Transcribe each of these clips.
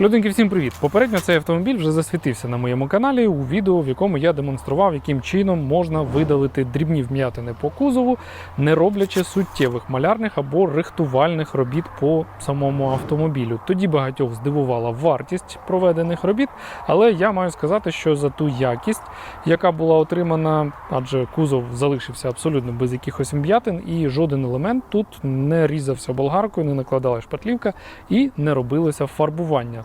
Людинки, всім привіт! Попередньо цей автомобіль вже засвітився на моєму каналі у відео, в якому я демонстрував, яким чином можна видалити дрібні вм'ятини по кузову, не роблячи суттєвих малярних або рихтувальних робіт по самому автомобілю. Тоді багатьох здивувала вартість проведених робіт, але я маю сказати, що за ту якість, яка була отримана, адже кузов залишився абсолютно без якихось вм'ятин, і жоден елемент тут не різався болгаркою, не накладала шпатлівка і не робилося фарбування.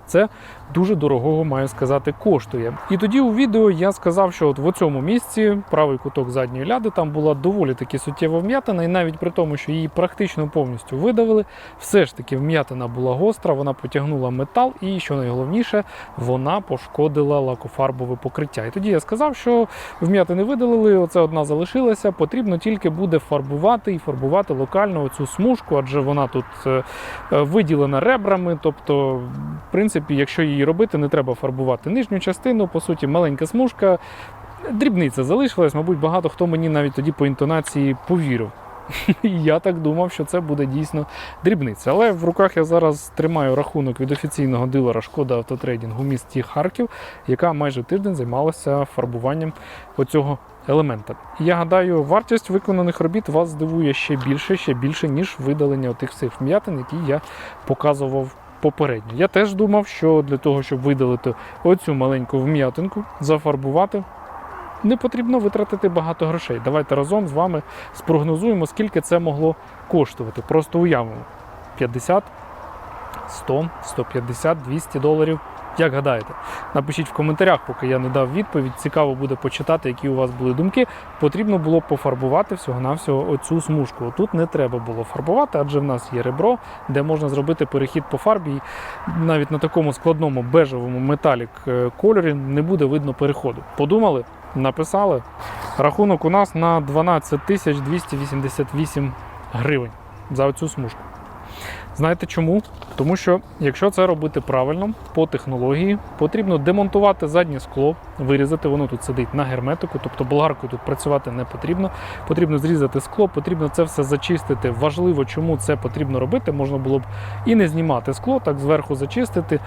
Це дуже дорогого, маю сказати, коштує. І тоді у відео я сказав, що от в цьому місці правий куток задньої ляди там була доволі таки суттєва вм'ятина, і навіть при тому, що її практично повністю видавили, все ж таки вм'ятина була гостра, вона потягнула метал, і що найголовніше, вона пошкодила лакофарбове покриття. І тоді я сказав, що вм'ятини видалили, оце одна залишилася. Потрібно тільки буде фарбувати і фарбувати локально оцю смужку, адже вона тут е, е, виділена ребрами. Тобто, в принципі, якщо її робити, не треба фарбувати нижню частину. По суті, маленька смужка. Дрібниця залишилась, мабуть, багато хто мені навіть тоді по інтонації повірив. Я так думав, що це буде дійсно дрібниця. Але в руках я зараз тримаю рахунок від офіційного дилера Шкода Автотрейдинг у місті Харків, яка майже тиждень займалася фарбуванням оцього елемента. Я гадаю, вартість виконаних робіт вас здивує ще більше, ще більше, ніж видалення тих всіх вм'ятин, які я показував попередньо. Я теж думав, що для того, щоб видалити оцю маленьку вм'ятинку, зафарбувати. Не потрібно витратити багато грошей. Давайте разом з вами спрогнозуємо, скільки це могло коштувати. Просто уявимо: 50, 100, 150, 200 доларів. Як гадаєте? Напишіть в коментарях, поки я не дав відповідь. Цікаво буде почитати, які у вас були думки. Потрібно було пофарбувати всього-навсього оцю смужку. Тут не треба було фарбувати, адже в нас є ребро, де можна зробити перехід по фарбі. Навіть на такому складному бежевому металік е, кольорі не буде видно переходу. Подумали? Написали. Рахунок у нас на 12 тисяч 288 гривень за оцю смужку. Знаєте чому? Тому що якщо це робити правильно по технології, потрібно демонтувати заднє скло, вирізати, воно тут сидить на герметику, тобто болгаркою тут працювати не потрібно. Потрібно зрізати скло, потрібно це все зачистити. Важливо, чому це потрібно робити. Можна було б і не знімати скло, так зверху зачистити.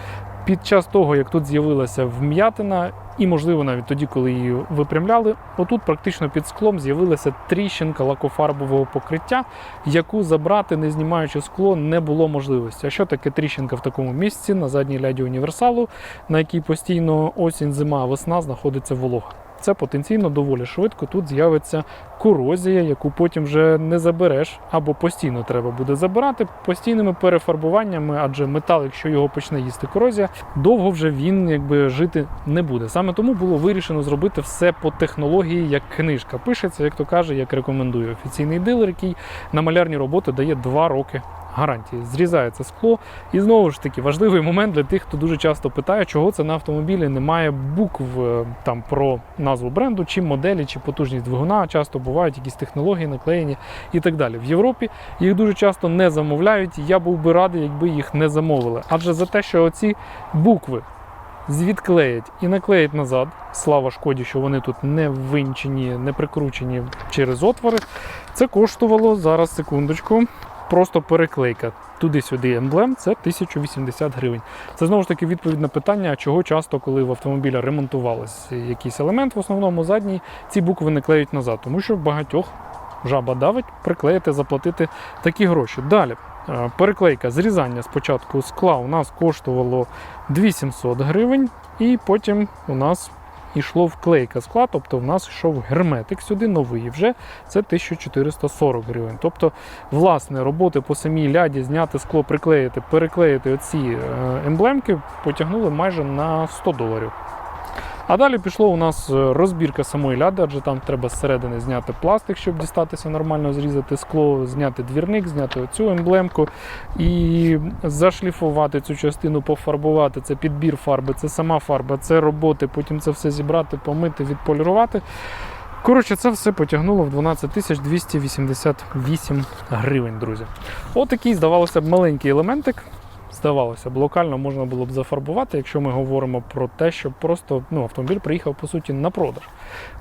Під час того, як тут з'явилася вм'ятина, і, можливо, навіть тоді, коли її випрямляли, отут практично під склом з'явилася тріщинка лакофарбового покриття, яку забрати, не знімаючи скло, не було можливості. А що таке тріщинка в такому місці на задній ляді універсалу, на якій постійно осінь, зима, весна знаходиться волога? Це потенційно доволі швидко тут з'явиться корозія, яку потім вже не забереш, або постійно треба буде забирати постійними перефарбуваннями, адже метал, якщо його почне їсти корозія, довго вже він якби жити не буде. Саме тому було вирішено зробити все по технології, як книжка пишеться, як то каже, як рекомендує офіційний дилер, який на малярні роботи дає 2 роки гарантії. Зрізається скло. І знову ж таки важливий момент для тих, хто дуже часто питає, чого це на автомобілі немає букв е, там про назву бренду, чи моделі, чи потужність двигуна. Часто бувають якісь технології наклеєні і так далі. В Європі їх дуже часто не замовляють. Я був би радий, якби їх не замовили. Адже за те, що оці букви. Звідклеять і наклеять назад. Слава шкоді, що вони тут не ввинчені, не прикручені через отвори. Це коштувало зараз секундочку просто переклейка туди-сюди емблем це 1080 гривень. Це знову ж таки відповідь на питання, чого часто, коли в автомобіля ремонтувалось якийсь елемент, в основному задній, ці букви не клеють назад, тому що багатьох жаба давить, приклеїти, заплатити такі гроші. Далі. е, Переклейка зрізання спочатку скла у нас коштувало 2700 гривень, і потім у нас йшло вклейка скла, тобто в нас йшов герметик сюди новий вже це 1440 гривень. Тобто, власне, роботи по самій ляді, зняти скло, приклеїти, переклеїти оці е, емблемки потягнули майже на 100 доларів. А далі пішло у нас е, розбірка самої ляди, адже там треба зсередини зняти пластик, щоб дістатися нормально, зрізати скло, зняти двірник, зняти оцю емблемку і зашліфувати цю частину, пофарбувати. Це підбір фарби, це сама фарба, це роботи, потім це все зібрати, помити, відполірувати. Коротше, це все потягнуло в 12 тисяч 288 гривень, друзі. Отакий, здавалося б, маленький елементик. Здавалося б, локально можна було б зафарбувати, якщо ми говоримо про те, що просто ну, автомобіль приїхав по суті на продаж.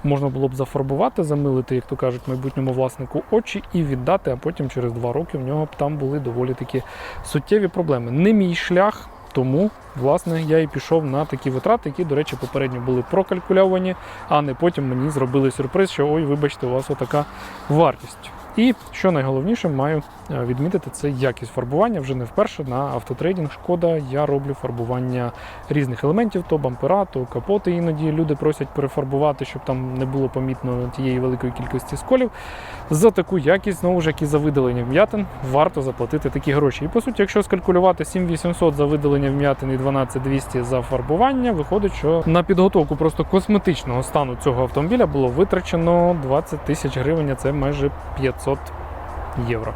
Можна було б зафарбувати, замилити, як то кажуть, майбутньому власнику очі і віддати, а потім через два роки в нього б там були доволі такі суттєві проблеми. Не мій шлях. Тому, власне, я і пішов на такі витрати, які, до речі, попередньо були прокалькульовані, а не потім мені зробили сюрприз, що ой, вибачте, у вас отака вартість. І що найголовніше, маю е, відмітити, це якість фарбування. Вже не вперше на автотрейдинг шкода я роблю фарбування різних елементів, то бампера, то капоти. Іноді люди просять перефарбувати, щоб там не було помітно тієї великої кількості сколів. За таку якість, знову ж як і за видалення вм'ятин, варто заплатити такі гроші. І по суті, якщо скалькулювати 7800 за видалення вм'ятин і 12200 за фарбування, виходить, що на підготовку просто косметичного стану цього автомобіля було витрачено 20 тисяч гривень, це майже 500 євро.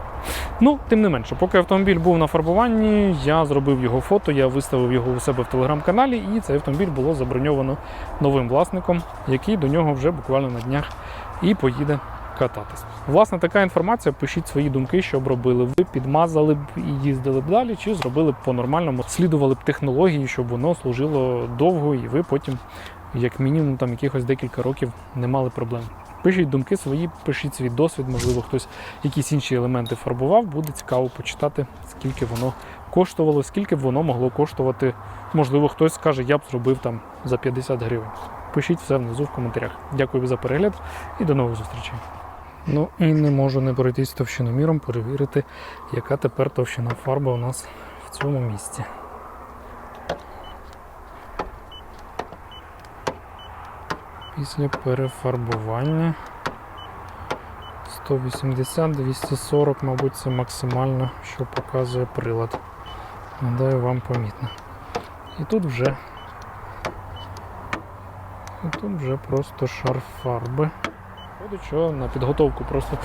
Ну, тим не менше, поки автомобіль був на фарбуванні, я зробив його фото, я виставив його у себе в телеграм-каналі, і цей автомобіль було заброньовано новим власником, який до нього вже буквально на днях і поїде кататись. Власне, така інформація. Пишіть свої думки, що б робили ви, підмазали б і їздили б далі, чи зробили б по-нормальному, слідували б технології, щоб воно служило довго, і ви потім, як мінімум, там якихось декілька років не мали проблем. Пишіть думки свої, пишіть свій досвід, можливо, хтось якісь інші елементи фарбував. Буде цікаво почитати, скільки воно коштувало, скільки б воно могло коштувати. Можливо, хтось скаже, я б зробив там за 50 гривень. Пишіть все внизу в коментарях. Дякую за перегляд і до нових зустрічей. Ну і не можу не пройтись товщиноміром, перевірити, яка тепер товщина фарби у нас в цьому місці. Після перефарбування 180-240, мабуть, це максимально, що показує прилад. Гадаю, вам помітно. І тут вже і тут вже просто шар фарби. Виходить, що на підготовку просто